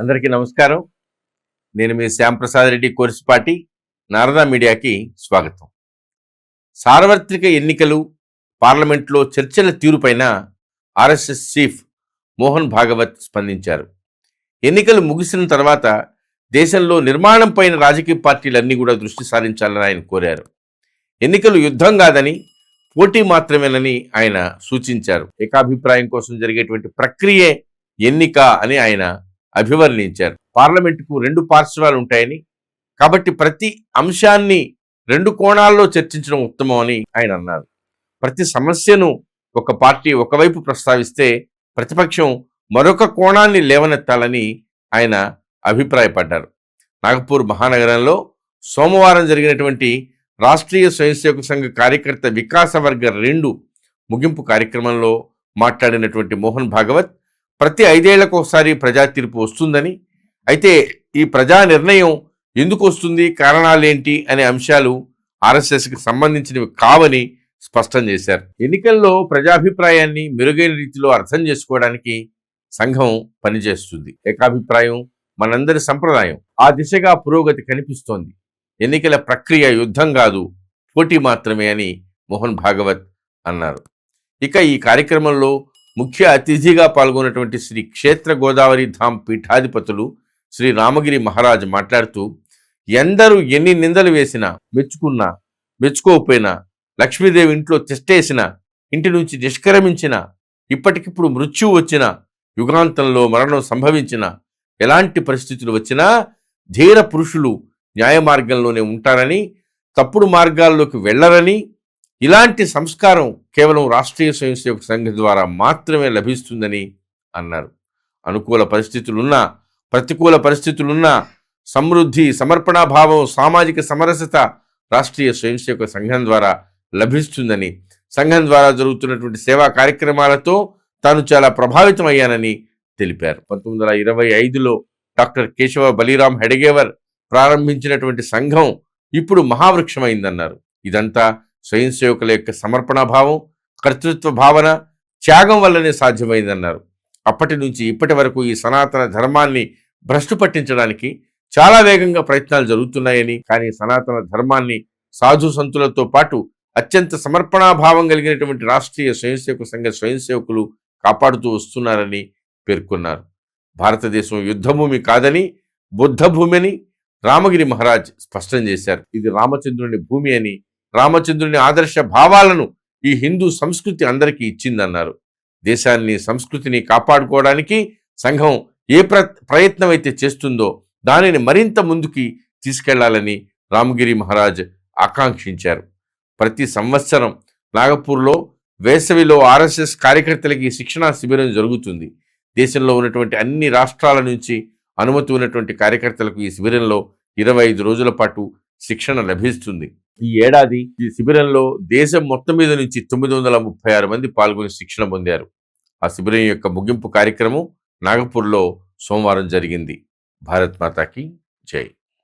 అందరికీ నమస్కారం. నేను మీ శ్యాంప్రసాద్ రెడ్డి కోర్సుపాటి నారదా మీడియాకి స్వాగతం. సార్వత్రిక ఎన్నికలు పార్లమెంట్లో చర్చల తీరుపైన ఆర్ఎస్ఎస్ చీఫ్ మోహన్ భాగవత్ స్పందించారు. ఎన్నికలు ముగిసిన తర్వాత దేశంలో నిర్మాణం పైన రాజకీయ పార్టీలన్నీ కూడా దృష్టి సారించాలని ఆయన కోరారు. ఎన్నికలు యుద్ధం కాదని పోటీ మాత్రమేనని ఆయన సూచించారు. ఏకాభిప్రాయం కోసం జరిగేటువంటి ప్రక్రియే ఎన్నిక అని ఆయన అభివర్ణించారు. పార్లమెంటుకు రెండు పార్శ్వాలు ఉంటాయని కాబట్టి ప్రతి అంశాన్ని రెండు కోణాల్లో చర్చించడం ఉత్తమం అని ఆయన అన్నారు. ప్రతి సమస్యను ఒక పార్టీ ఒకవైపు ప్రస్తావిస్తే ప్రతిపక్షం మరొక కోణాన్ని లేవనెత్తాలని ఆయన అభిప్రాయపడ్డారు. నాగపూర్ మహానగరంలో సోమవారం జరిగినటువంటి రాష్ట్రీయ స్వయంసేవక సంఘ కార్యకర్త వికాస వర్గ రెండు ముగింపు కార్యక్రమంలో మాట్లాడినటువంటి మోహన్ భాగవత్ ప్రతి ఐదేళ్ళకు ఒకసారి ప్రజా తీర్పు వస్తుందని. అయితే ఈ ప్రజా నిర్ణయం ఎందుకు వస్తుంది? కారణాలేంటి అనే అంశాలు ఆర్ఎస్ఎస్కి సంబంధించినవి కావని స్పష్టం చేశారు. ఎన్నికల్లో ప్రజాభిప్రాయాన్ని మెరుగైన రీతిలో అర్థం చేసుకోవడానికి సంఘం పనిచేస్తుంది. ఏకాభిప్రాయం మనందరి సంప్రదాయం. ఆ దిశగా పురోగతి కనిపిస్తోంది. ఎన్నికల ప్రక్రియ యుద్ధం కాదు పోటీ మాత్రమే అని మోహన్ భాగవత్ అన్నారు. ఇక ఈ కార్యక్రమంలో ముఖ్య అతిథిగా పాల్గొన్నటువంటి శ్రీ క్షేత్ర గోదావరి ధామ్ పీఠాధిపతులు శ్రీ రామగిరి మహారాజ్ మాట్లాడుతూ ఎందరూ ఎన్ని నిందలు వేసినా మెచ్చుకున్నా మెచ్చుకోకపోయినా లక్ష్మీదేవి ఇంట్లో తిష్టేసిన ఇంటి నుంచి నిష్క్రమించిన ఇప్పటికిప్పుడు మృత్యువు వచ్చిన యుగాంతంలో మరణం సంభవించిన ఎలాంటి పరిస్థితులు వచ్చినా ధీర పురుషులు న్యాయ మార్గంలోనే ఉంటారని తప్పుడు మార్గాల్లోకి వెళ్ళరని ఇలాంటి సంస్కారం కేవలం రాష్ట్రీయ స్వయంసేవక సంఘం ద్వారా మాత్రమే లభిస్తుందని అన్నారు. అనుకూల పరిస్థితులున్నా ప్రతికూల పరిస్థితులున్నా సమృద్ధి సమర్పణాభావం సామాజిక సమరసత రాష్ట్రీయ స్వయంసేవక సంఘం ద్వారా లభిస్తుందని సంఘం ద్వారా జరుగుతున్నటువంటి సేవా కార్యక్రమాలతో తాను చాలా ప్రభావితం అయ్యానని తెలిపారు. పంతొమ్మిది వందల ఇరవై ఐదులో డాక్టర్ కేశవ బలిరామ్ హెడగేవర్ ప్రారంభించినటువంటి సంఘం ఇప్పుడు మహావృక్షమైందన్నారు. ఇదంతా స్వయం సేవకుల యొక్క సమర్పణాభావం కర్తృత్వ భావన త్యాగం వల్లనే సాధ్యమైందన్నారు. అప్పటి నుంచి ఇప్పటి వరకు ఈ సనాతన ధర్మాన్ని భ్రష్టు పట్టించడానికి చాలా వేగంగా ప్రయత్నాలు జరుగుతున్నాయని కానీ సనాతన ధర్మాన్ని సాధు సంతులతో పాటు అత్యంత సమర్పణాభావం కలిగినటువంటి రాష్ట్రీయ స్వయంసేవక సంఘ స్వయంసేవకులు కాపాడుతూ వస్తున్నారని పేర్కొన్నారు. భారతదేశం యుద్ధభూమి కాదని బుద్ధ భూమి అని రామగిరి మహారాజ్ స్పష్టం చేశారు. ఇది రామచంద్రుని భూమి అని రామచంద్రుని ఆదర్శ భావాలను ఈ హిందూ సంస్కృతి అందరికీ ఇచ్చిందన్నారు. దేశాన్ని సంస్కృతిని కాపాడుకోవడానికి సంఘం ఏ ప్ర ప్రయత్నం అయితే చేస్తుందో దానిని మరింత ముందుకి తీసుకెళ్ళాలని రామగిరి మహారాజ్ ఆకాంక్షించారు. ప్రతి సంవత్సరం నాగపూర్లో వేసవిలో ఆర్ఎస్ఎస్ కార్యకర్తలకి శిక్షణా శిబిరం జరుగుతుంది. దేశంలో ఉన్నటువంటి అన్ని రాష్ట్రాల నుంచి అనుమతి ఉన్నటువంటి కార్యకర్తలకు ఈ శిబిరంలో ఇరవై ఐదు రోజుల పాటు శిక్షణ లభిస్తుంది. ఈ ఏడాది ఈ శిబిరంలో దేశం మొత్తం మీద నుంచి తొమ్మిది వందల ముప్పై ఆరు మంది పాల్గొని శిక్షణ పొందారు. ఆ శిబిరం యొక్క ముగింపు కార్యక్రమం నాగపూర్లో సోమవారం జరిగింది. భారత్ మాతాకి జై.